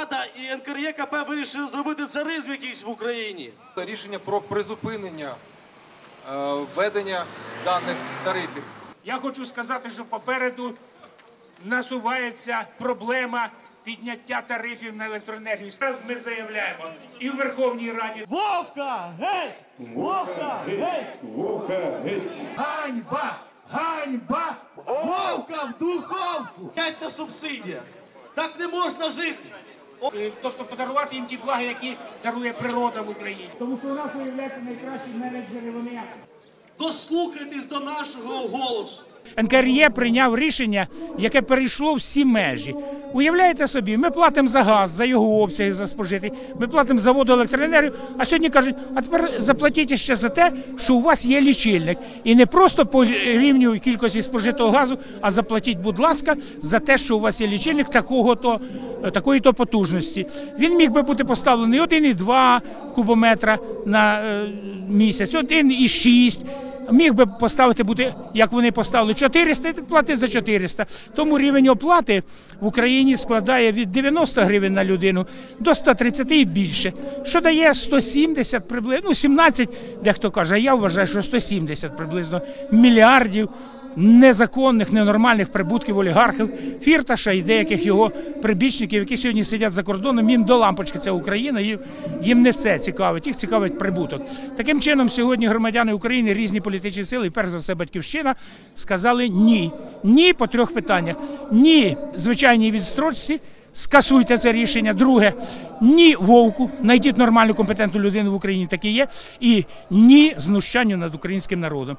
влада і НКРЄКП вирішили зробити царизм якийсь в Україні. рішення про призупинення е, введення даних тарифів. Я хочу сказати, що попереду насувається проблема підняття тарифів на електроенергію. Зараз ми заявляємо і в Верховній Раді Вовка! Геть! Вовка! Геть! Вовка! ганьба! Ганьба! Вовка в духовку! Геть на субсидіях! Так не можна жити! Е, Тобто подарувати їм ті благи, які дарує природа в Україні. Тому що у нас виявляється найкращі менеджери. Вони Дослухайтесь до нашого голосу! НКРЄ прийняв рішення, яке перейшло всі межі. Уявляєте собі, ми платимо за газ, за його обсяги, за спожитий, ми платимо за воду електроенергію, а сьогодні кажуть, а тепер заплатіть ще за те, що у вас є лічильник. І не просто по рівню кількості спожитого газу, а заплатіть, будь ласка, за те, що у вас є лічильник такого-то, такої то потужності. Він міг би бути поставлений 1,2 кубометра на е, місяць, 1,6 міг би поставити бути, як вони поставили 400, плати за 400. Тому рівень оплати в Україні складає від 90 гривень на людину до 130 і більше, що дає 170 приблизно, ну 17, дехто каже, я вважаю, що 170 приблизно мільярдів незаконних, ненормальних прибутків олігархів Фірташа і деяких його прибічників, які сьогодні сидять за кордоном. Їм до лампочки це Україна, їм не це цікавить, їх цікавить прибуток. Таким чином, сьогодні громадяни України, різні політичні сили, і перш за все батьківщина, сказали ні. Ні по трьох питаннях. Ні звичайній відстрочці. Скасуйте це рішення. Друге, ні вовку, знайдіть нормальну компетентну людину в Україні, такі є, і ні знущанню над українським народом.